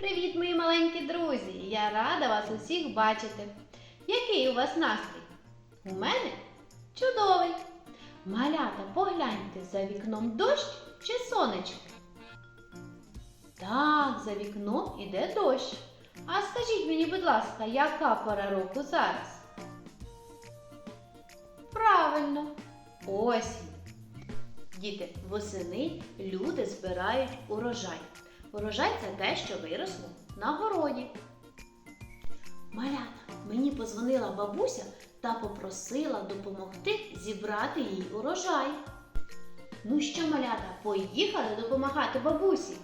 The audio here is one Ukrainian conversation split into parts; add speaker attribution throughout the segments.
Speaker 1: Привіт, мої маленькі друзі! Я рада вас усіх бачити. Який у вас настрій? У мене чудовий. Малята, погляньте, за вікном дощ чи сонечко? Так, за вікном іде дощ. А скажіть мені, будь ласка, яка пора року зараз? Правильно, осінь. Діти, восени люди збирають урожай. Урожай це те, що виросло на городі. Малята, мені позвонила бабуся та попросила допомогти зібрати їй урожай. Ну що, малята, поїхали допомагати бабусі.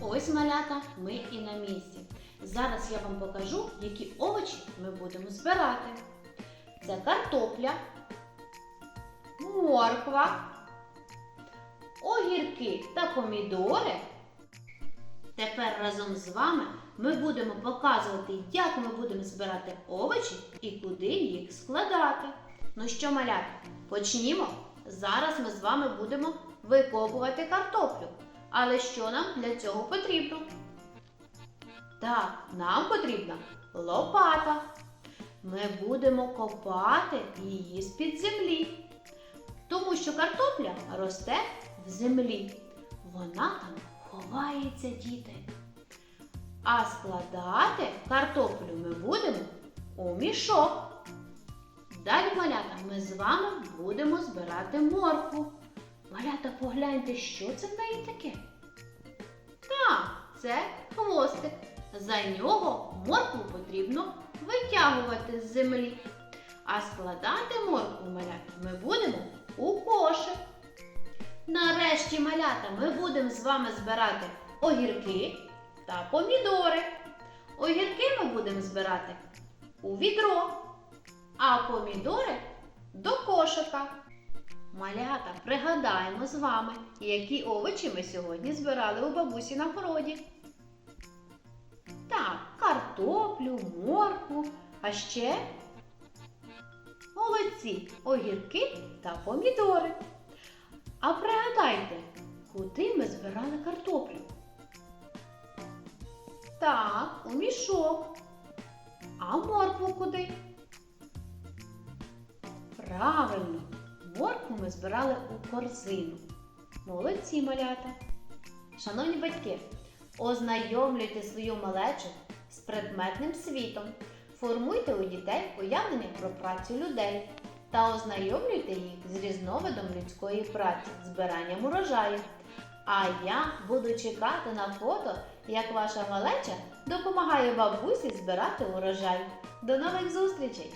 Speaker 1: Ось малята, ми і на місці. Зараз я вам покажу, які овочі ми будемо збирати. Це картопля, морква, огірки та помідори. Тепер разом з вами ми будемо показувати, як ми будемо збирати овочі і куди їх складати. Ну що, малята, почнімо. Зараз ми з вами будемо викопувати картоплю. Але що нам для цього потрібно? Так, нам потрібна лопата. Ми будемо копати її з-під землі. Тому що картопля росте в землі. Вона там ховається, діти. А складати картоплю ми будемо у мішок. Далі, малята, ми з вами будемо збирати моркву. Малята, погляньте, що це в неї таке? Так, це хвостик. За нього моркву потрібно витягувати з землі. А складати моркву малята ми будемо у кошик. Нарешті, малята, ми будемо з вами збирати огірки та помідори. Огірки ми будемо збирати у відро, а помідори до кошика. Малята, пригадаємо з вами, які овочі ми сьогодні збирали у бабусі на городі. Так, картоплю, моркву, а ще молодці, огірки та помідори. А пригадайте, куди ми збирали картоплю? Так, у мішок. А моркву куди? Правильно, моркву ми збирали у корзину. Молодці малята. Шановні батьки, ознайомлюйте свою малечу з предметним світом. Формуйте у дітей уявлення про працю людей та ознайомлюйте їх з різновидом людської праці, збиранням урожаю. А я буду чекати на фото, як ваша малеча допомагає бабусі збирати урожай. До нових зустрічей!